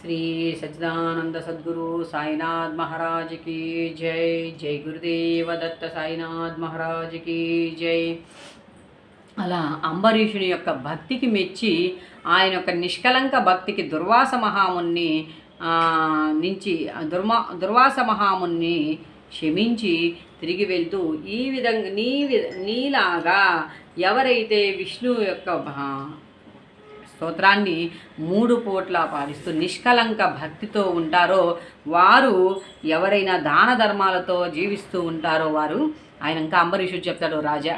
శ్రీ సచ్చిదానంద సద్గురు సాయినాథ్ మహారాజ్ की జై. జై గురుదేవ దత్త సాయినాథ్ మహారాజ్ की జై. అలా అంబరీషుని యొక్క భక్తికి మెచ్చి ఆయన యొక్క నిష్కలంక భక్తికి దుర్వాస మహాముని నుంచి దుర్మా దుర్వాస మహాముని క్షమించి తిరిగి వెళ్తూ ఈ విధంగా నీ వి- నీలాగా ఎవరైతే విష్ణువు యొక్క స్తోత్రాన్ని మూడు పూట్ల పాటిస్తూ నిష్కలంక భక్తితో ఉంటారో వారు ఎవరైనా దాన ధర్మాలతో జీవిస్తూ ఉంటారో వారు ఆయన ఇంకా అంబరీషుడు చెప్తాడు రాజా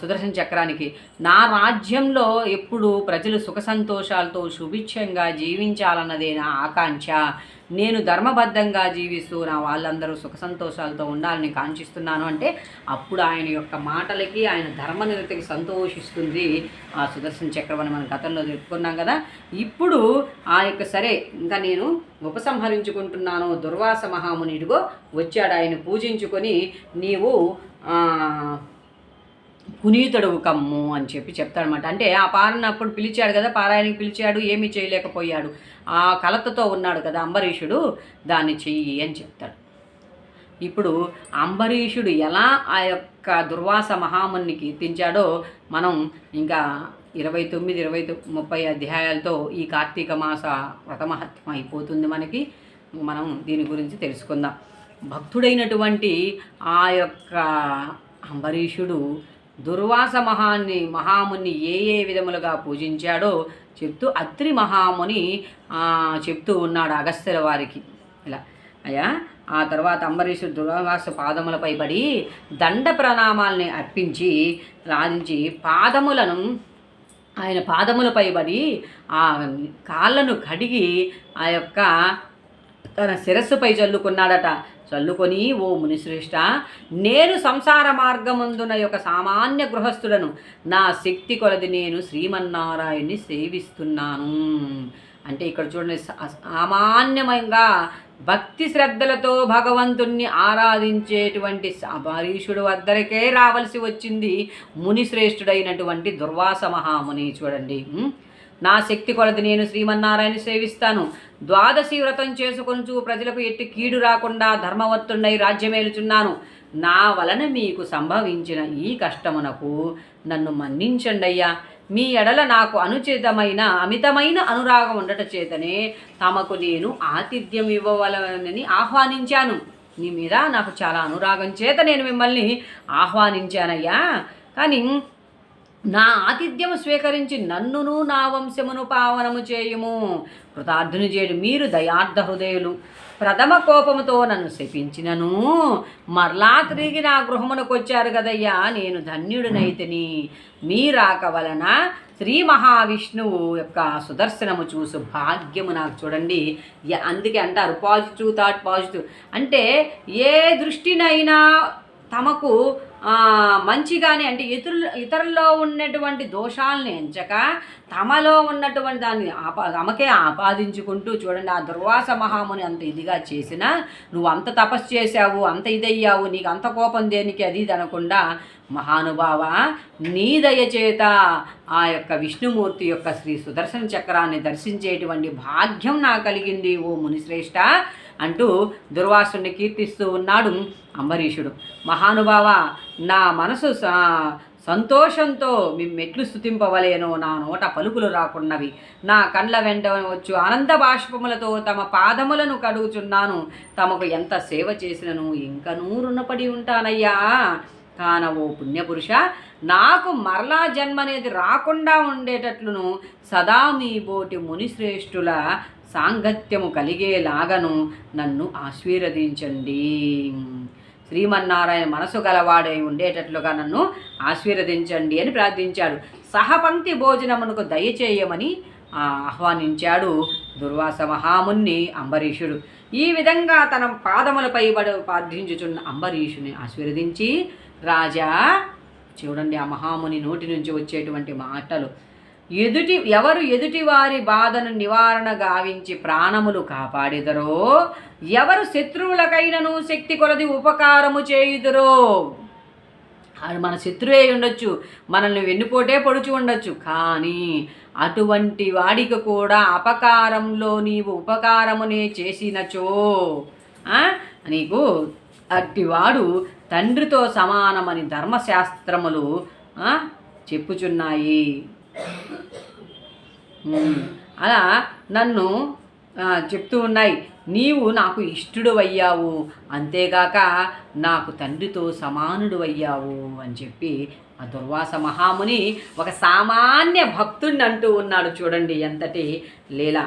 సుదర్శన చక్రానికి. నా రాజ్యంలో ఎప్పుడు ప్రజలు సుఖ సంతోషాలతో సుభిక్షంగా జీవించాలన్నదే నా ఆకాంక్ష. నేను ధర్మబద్ధంగా జీవిస్తూ నా వాళ్ళందరూ సుఖ సంతోషాలతో ఉండాలని కాంక్షిస్తున్నాను అంటే అప్పుడు ఆయన యొక్క మాటలకి ఆయన ధర్మనిరతకి సంతోషిస్తుంది. ఆ సుదర్శన చక్రం అని మనం గతంలో చెప్పుకున్నాం కదా. ఇప్పుడు ఆ యొక్క సరే ఇంకా నేను ఉపసంహరించుకుంటున్నాను. దుర్వాస మహామునిడిగో వచ్చాడు. ఆయన పూజించుకొని నీవు పునీతుడు కమ్ము అని చెప్పి చెప్తాడనమాట అంటే ఆ పారనప్పుడు పిలిచాడు కదా పారాయణకి పిలిచాడు ఏమీ చేయలేకపోయాడు. ఆ కలతతో ఉన్నాడు కదా అంబరీషుడు దాన్ని చెయ్యి అని చెప్తాడు. ఇప్పుడు అంబరీషుడు ఎలా ఆ యొక్క దుర్వాస మహాముని కీర్తించాడో మనం ఇంకా ఇరవై తొమ్మిది ఇరవై ముప్పై అధ్యాయాలతో ఈ కార్తీక మాస వ్రతమహత్యం అయిపోతుంది మనకి. మనం దీని గురించి తెలుసుకుందాం. భక్తుడైనటువంటి ఆ యొక్క అంబరీషుడు దుర్వాస మహాన్ని మహాముని ఏ ఏ విధములుగా పూజించాడో చెప్తూ అత్రి మహాముని చెప్తూ ఉన్నాడు అగస్త్యుల వారికి. ఇలా. అయ్యా ఆ తర్వాత అంబరీషుడు దుర్వాస పాదములపై పడి దండ ప్రణామాల్ని అర్పించి రాధించి పాదములను ఆయన పాదములపై పడి ఆ కాళ్ళను కడిగి ఆ యొక్క తన శిరస్సుపై చల్లుకున్నాడట చల్లుకొని ఓ మునిశ్రేష్ట నేను సంసార మార్గముందున యొక్క సామాన్య గృహస్థులను నా శక్తి కొలది నేను శ్రీమన్నారాయణ్ణి సేవిస్తున్నాను. అంటే ఇక్కడ చూడండి సామాన్యమంగా భక్తి శ్రద్ధలతో భగవంతుణ్ణి ఆరాధించేటువంటి అంబరీషుడు వద్దరికే రావలసి వచ్చింది మునిశ్రేష్ఠుడైనటువంటి దుర్వాస మహాముని. చూడండి నా శక్తి కొలది నేను శ్రీమన్నారాయణ సేవిస్తాను. ద్వాదశి వ్రతం చేసుకొనుచు ప్రజలకు ఎట్టి కీడు రాకుండా ధర్మవత్తుండై రాజ్యమేలుచున్నాను. నా వలన మీకు సంభవించిన ఈ కష్టమునకు నన్ను మన్నించండి అయ్యా మీ ఎడల నాకు అనుచితమైన అమితమైన అనురాగం ఉండట చేతనే తమకు నేను ఆతిథ్యం ఇవ్వవలనని ఆహ్వానించాను. నీ మీద నాకు చాలా అనురాగం చేత నేను మిమ్మల్ని ఆహ్వానించానయ్యా. కానీ నా ఆతిథ్యము స్వీకరించి నన్నును నా వంశమును పావనము చేయుము. కృతార్థుని చేయడు మీరు దయార్థ హృదయులు. ప్రథమ కోపముతో నన్ను శపించినను. మరలా తిరిగి నా గృహమునకు వచ్చారు కదయ్యా నేను ధన్యుడినైతిని. మీ రాక వలన శ్రీ మహావిష్ణువు యొక్క సుదర్శనము చూసు భాగ్యము నాకు చూడండి. అందుకే అంటారు పాజిటివ్ థాట్ పాజిటివ్. అంటే ఏ దృష్టినైనా తమకు మంచిగానే అంటే ఇతరులు ఇతరుల్లో ఉన్నటువంటి దోషాలను ఎంచక తమలో ఉన్నటువంటి దాన్ని ఆపా తమకే ఆపాదించుకుంటూ చూడండి ఆ దుర్వాస మహాముని అంత ఇదిగా చేసినా నువ్వు అంత తపస్సు చేశావు అంత ఇదయ్యావు నీకు అంత కోపం దేనికి? అది ఇది అనకుండా మహానుభావ నీ దయచేత ఆ యొక్క విష్ణుమూర్తి యొక్క శ్రీ సుదర్శన చక్రాన్ని దర్శించేటువంటి భాగ్యం నాకు కలిగింది ఓ మునిశ్రేష్ఠ అంటూ దుర్వాసుని కీర్తిస్తూ ఉన్నాడు అంబరీషుడు. మహానుభావ నా మనసు స- సంతోషంతో మెట్లు స్థుతింపవలేనో నా నోట పలుకులు రాకున్నవి. నా కండ్ల వెంట వచ్చు ఆనంద బాష్పములతో తమ పాదములను కడుగుచున్నాను. తమకు ఎంత సేవ చేసినను ఇంకనూ రుణపడి ఉంటానయ్యా. కాన ఓ పుణ్యపురుష నాకు మరలా జన్మ అనేది రాకుండా ఉండేటట్లును సదా మీ బోటి మునిశ్రేష్ఠుల సాంగత్యము కలిగేలాగను నన్ను ఆశీర్వదించండి. శ్రీమన్నారాయణ మనసు గలవాడై ఉండేటట్లుగా నన్ను ఆశీర్వదించండి అని ప్రార్థించాడు. సహపంక్తి భోజనమునకు దయచేయమని ఆహ్వానించాడు దుర్వాస మహాముని అంబరీషుడు. ఈ విధంగా తన పాదములపై పడు ప్రార్థించుచున్న అంబరీషుని ఆశీర్వదించి రాజా చూడండి ఆ మహాముని నోటి నుంచి వచ్చేటువంటి మాటలు. ఎదుటి ఎవరు ఎదుటి వారి బాధను నివారణ గావించి ప్రాణములు కాపాడిదరో ఎవరు శత్రువులకైనను శక్తి కొలది ఉపకారము చేయుదురో. అది మన శత్రువే ఉండొచ్చు మనల్ని వెన్నుపోటే పొడుచు ఉండొచ్చు కానీ అటువంటి వాడికి కూడా అపకారంలో నీవు ఉపకారమునే చేసినచో నీకు అట్టివాడు తండ్రితో సమానమని ధర్మశాస్త్రములు చెప్పుచున్నాయి. అలా నన్ను చెప్తూ ఉన్నాయి. నీవు నాకు ఇష్టుడు అయ్యావు అంతేగాక నాకు తండ్రితో సమానుడు అయ్యావు అని చెప్పి ఆ దుర్వాస మహాముని ఒక సామాన్య భక్తుడిని అంటూ ఉన్నాడు చూడండి ఎంతటి లీల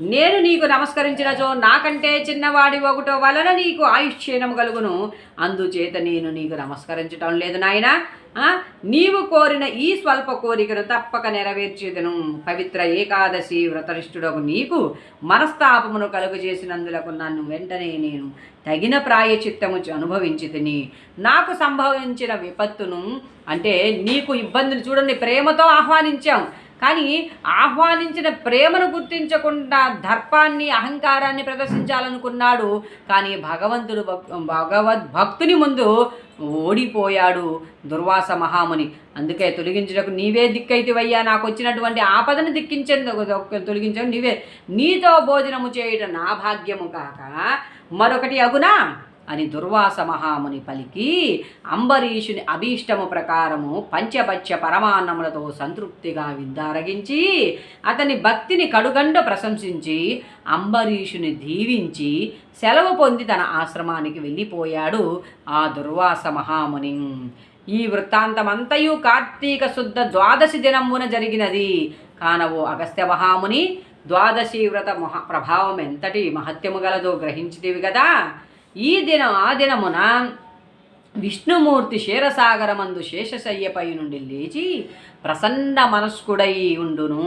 నేను నీకు నమస్కరించినచో నాకంటే చిన్నవాడి ఒకటో వలన నీకు ఆయుష్క్షీణం కలుగును. అందుచేత నేను నీకు నమస్కరించటం లేదు నాయన. నీవు కోరిన ఈ స్వల్ప కోరికను తప్పక నెరవేర్చేదను. పవిత్ర ఏకాదశి వ్రతనిష్ఠుడకు నీకు మనస్తాపమును కలుగజేసినందులకు నన్ను వెంటనే నేను తగిన ప్రాయచిత్తము అనుభవించి తిని నాకు సంభవించిన విపత్తును అంటే నీకు ఇబ్బందులు చూడండి ప్రేమతో ఆహ్వానించాం. కానీ ఆహ్వానించిన ప్రేమను గుర్తించకుండా దర్పాన్ని అహంకారాన్ని ప్రదర్శించాలనుకున్నాడు. కానీ భగవంతుడు భక్- భగవద్భక్తుని ముందు ఓడిపోయాడు దుర్వాస మహాముని. అందుకే తొలగించుటకు నీవే దిక్కైతివయ్యా. నాకు వచ్చినటువంటి ఆపదను దిక్కించేందుకు తొలగించడం నీవే. నీతో భోజనము చేయటం నా భాగ్యము కాక మరొకటి అగునా? అని దుర్వాస మహాముని పలికి అంబరీషుని అభీష్టము ప్రకారము పంచపచ్చ పరమాన్నములతో సంతృప్తిగా విద్దారగించి అతని భక్తిని కడుగండ ప్రశంసించి అంబరీషుని దీవించి సెలవు పొంది తన ఆశ్రమానికి వెళ్ళిపోయాడు ఆ దుర్వాస మహాముని. ఈ వృత్తాంతమంతయు కార్తీక శుద్ధ ద్వాదశి దినమున జరిగినది. కానవో అగస్త్య మహాముని ద్వాదశీ వ్రత మహా ప్రభావం ఎంతటి మహత్యము గలదో గ్రహించితివి కదా ఈ దినం ఆ దినమున విష్ణుమూర్తి క్షీరసాగరమందు శేషశయ్యపై నుండి లేచి ప్రసన్న మనస్కుడై ఉండును.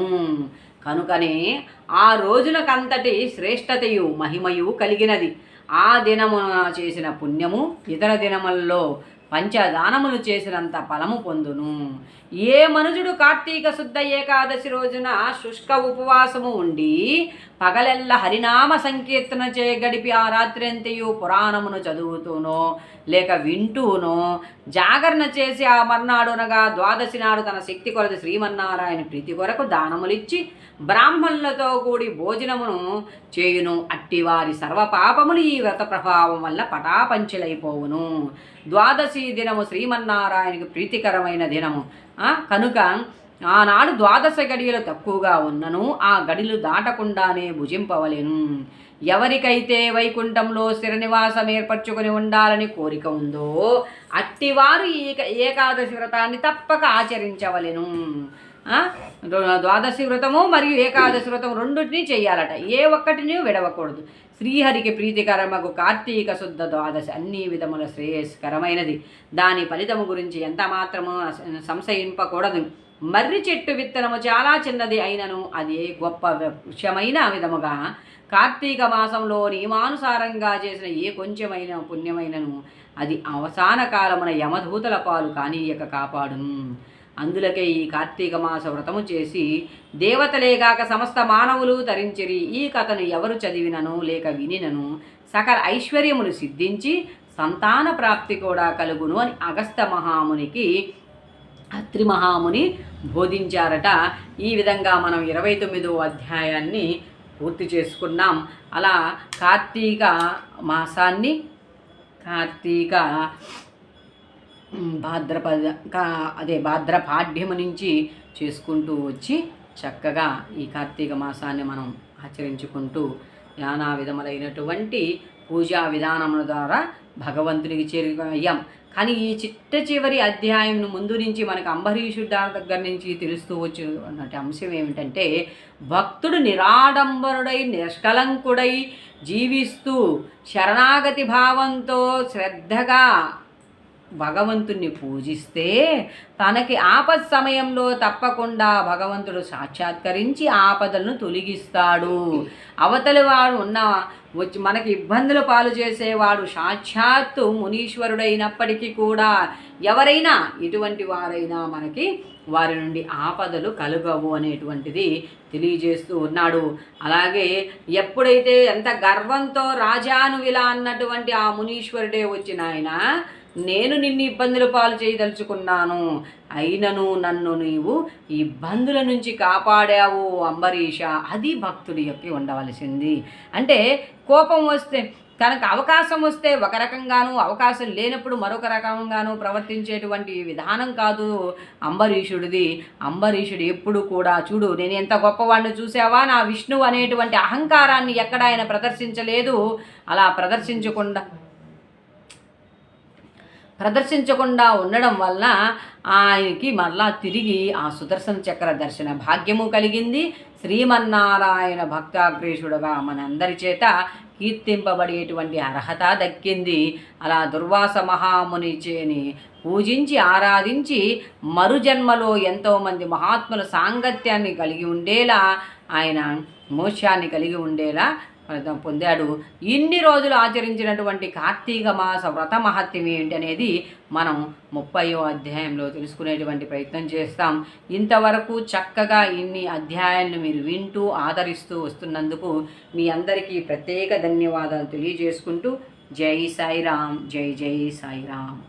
కనుకనే ఆ రోజునకంతటి శ్రేష్టతయు మహిమయు కలిగినది. ఆ దినమున చేసిన పుణ్యము ఇతర దినముల్లో పంచదానములు చేసినంత ఫలము పొందును. ఏ మనుజుడు కార్తీక శుద్ధ ఏకాదశి రోజున శుష్క ఉపవాసము ఉండి పగలెల్ల హరినామ సంకీర్తన చే గడిపి ఆ రాత్రంతయు పురాణమును చదువుతూనో లేక వింటూనో జాగరణ చేసి ఆ మర్నాడునగా ద్వాదశి నాడు తన శక్తి కొరత శ్రీమన్నారాయణ ప్రీతి కొరకు దానములిచ్చి బ్రాహ్మణులతో కూడి భోజనమును చేయును. అట్టివారి సర్వపాపములు ఈ వ్రత ప్రభావం వల్ల పటాపంచలైపోవును. ద్వాదశి దినము శ్రీమన్నారాయణకి ప్రీతికరమైన దినము. కనుక ఆనాడు ద్వాదశ గడియలు తక్కువగా ఉన్నను ఆ గడిలు దాటకుండానే భుజింపవలెను. ఎవరికైతే వైకుంఠంలో శిరనివాసం ఏర్పరచుకొని ఉండాలని కోరిక ఉందో అట్టివారు ఈ ఏకాదశి వ్రతాన్ని తప్పక ఆచరించవలెను. ద్వాదశి వ్రతము మరియు ఏకాదశి వ్రతం రెండింటినీ చేయాలట. ఏ ఒక్కటిని విడవకూడదు. శ్రీహరికి ప్రీతికరమకు కార్తీక శుద్ధ ద్వాదశి అన్ని విధముల శ్రేయస్కరమైనది. దాని ఫలితము గురించి ఎంత మాత్రము సంశయింపకూడదు. మర్రి చెట్టు విత్తనము చాలా చిన్నది అయినను అది గొప్ప వృక్షమైన విధముగా కార్తీక మాసంలో నియమానుసారంగా చేసిన ఏ కొంచెమైన పుణ్యమైనను అది అవసాన కాలమున యమధూతల పాలు కానీయక కాపాడును. అందులకే ఈ కార్తీక మాస వ్రతము చేసి దేవతలేగాక సమస్త మానవులు తరించిరి ఈ కథను ఎవరు చదివినను లేక వినినను సకల ఐశ్వర్యమును సిద్ధించి సంతాన ప్రాప్తి కూడా కలుగును అని అగస్త మహామునికి అత్రి మహాముని బోధించారట. ఈ విధంగా మనం ఇరవై తొమ్మిదో అధ్యాయాన్ని పూర్తి చేసుకున్నాం. అలా కార్తీక మాసాన్ని కార్తీక భాద్రపద అదే భాద్రపాఠ్యము నుంచి చేసుకుంటూ వచ్చి చక్కగా ఈ కార్తీక మాసాన్ని మనం ఆచరించుకుంటూ నానా విధములైనటువంటి పూజా విధానముల ద్వారా భగవంతునికి చేరుకయ్యాం కానీ ఈ చిట్ట చివరి అధ్యాయం ముందు నుంచి మనకు అంబరీషుడి దగ్గర నుంచి తెలుస్తూ వచ్చినటువంటి అంశం ఏమిటంటే భక్తుడు నిరాడంబరుడై నిష్కలంకుడై జీవిస్తూ శరణాగతి భావంతో శ్రద్ధగా భగవంతుణ్ణి పూజిస్తే తనకి ఆపద సమయంలో తప్పకుండా భగవంతుడు సాక్షాత్కరించి ఆపదలను తొలగిస్తాడు. అవతలి వాడు ఉన్న వచ్చి మనకి ఇబ్బందుల పాలు చేసేవాడు సాక్షాత్తు మునీశ్వరుడైనప్పటికీ కూడా ఎవరైనా ఇటువంటి వారైనా మనకి వారి నుండి ఆపదలు కలుగవు అనేటువంటిది తెలియజేస్తూ ఉన్నాడు. అలాగే ఎప్పుడైతే ఎంత గర్వంతో రాజాను ఇలా అన్నటువంటి ఆ మునీశ్వరుడే వచ్చిన ఆయన నేను నిన్ను ఇబ్బందుల పాలు చేయదలుచుకున్నాను. అయినను నన్ను నీవు ఇబ్బందుల నుంచి కాపాడావు అంబరీష. అది భక్తుడి యొక్క ఉండవలసింది. అంటే కోపం వస్తే తనకు అవకాశం వస్తే ఒక రకంగాను అవకాశం లేనప్పుడు మరొక రకంగాను ప్రవర్తించేటువంటి విధానం కాదు అంబరీషుడిది. అంబరీషుడు ఎప్పుడు కూడా చూడు నేను ఎంత గొప్పవాడిని చూసావా? నా విష్ణువు అనేటువంటి అహంకారాన్ని ఎక్కడ ఆయన ప్రదర్శించలేదు. అలా ప్రదర్శించకుండా ప్రదర్శించకుండా ఉండడం వల్ల ఆయనకి మరలా తిరిగి ఆ సుదర్శన చక్ర దర్శన భాగ్యము కలిగింది. శ్రీమన్నారాయణ భక్తాగ్రేషుడుగా మనందరి చేత కీర్తింపబడేటువంటి అర్హత దక్కింది. అలా దుర్వాస మహాముని చేని పూజించి ఆరాధించి మరుజన్మలో ఎంతోమంది మహాత్ముల సాంగత్యాన్ని కలిగి ఉండేలా ఆయన మోక్షాన్ని కలిగి ఉండేలా ఫలితం పొందాడు. ఇన్ని రోజులు ఆచరించినటువంటి కార్తీక మాస వ్రత మహత్యం ఏంటి అనేది మనం ముప్పయో అధ్యాయంలో తెలుసుకునేటువంటి ప్రయత్నం చేస్తాం. ఇంతవరకు చక్కగా ఇన్ని అధ్యాయాలను మీరు వింటూ ఆదరిస్తూ వస్తున్నందుకు మీ అందరికీ ప్రత్యేక ధన్యవాదాలు తెలియజేసుకుంటూ జై సాయిరామ్ జై జై సాయిరామ్.